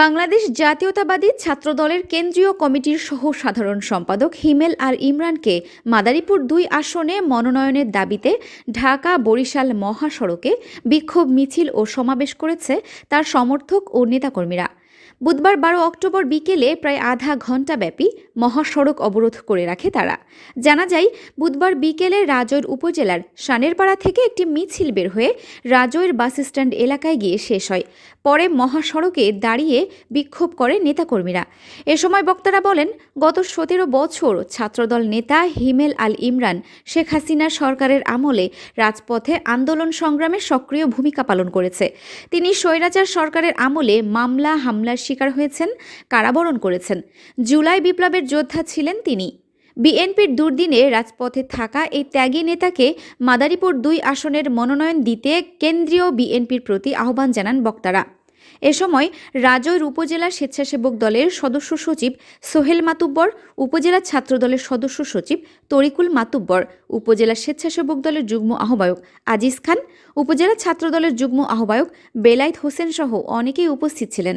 বাংলাদেশ জাতীয়তাবাদী ছাত্রদলের কেন্দ্রীয় কমিটির সহ সাধারণ সম্পাদক হিমেল আর ইমরানকে মাদারীপুর দুই আসনে মনোনয়নের দাবিতে ঢাকা বরিশাল মহাসড়কে বিক্ষোভ মিছিল ও সমাবেশ করেছে তার সমর্থক ও নেতাকর্মীরা। বুধবার বারো অক্টোবর বিকেলে প্রায় আধা ঘণ্টাব্যাপী মহাসড়ক অবরোধ করে রাখে তারা। জানা যায়, বুধবার বিকেলে রাজৈর উপজেলার সানেরপাড়া থেকে একটি মিছিল বের হয়ে রাজৈর বাস স্ট্যান্ড এলাকায় গিয়ে শেষ হয়। পরে মহাসড়কে দাঁড়িয়ে বিক্ষোভ করে নেতাকর্মীরা। এ সময় বক্তারা বলেন, গত সতেরো বছর ছাত্রদল নেতা হিমেল আল ইমরান, শেখ হাসিনা সরকারের আমলে রাজপথে আন্দোলন সংগ্রামে সক্রিয় ভূমিকা পালন করেছে। তিনি স্বৈরাচার সরকারের আমলে মামলা হামলার শিকার হয়েছেন, কারাবরণ করেছেন। জুলাই বিপ্লবের যোদ্ধা ছিলেন তিনি। বিএনপির দুর্দিনে রাজপথে থাকা এই ত্যাগী নেতাকে মাদারীপুর দুই আসনের মনোনয়ন দিতে কেন্দ্রীয় বিএনপির প্রতি আহ্বান জানান বক্তারা। এ সময় রাজৈর উপজেলা স্বেচ্ছাসেবক দলের সদস্য সচিব সোহেল মাতুব্বর, উপজেলা ছাত্রদলের সদস্য সচিব তরিকুল মাতুব্বর, উপজেলা স্বেচ্ছাসেবক দলের যুগ্ম আহ্বায়ক আজিজ খান, উপজেলা ছাত্রদলের যুগ্ম আহ্বায়ক বেলায়েত হোসেন সহ অনেকেই উপস্থিত ছিলেন।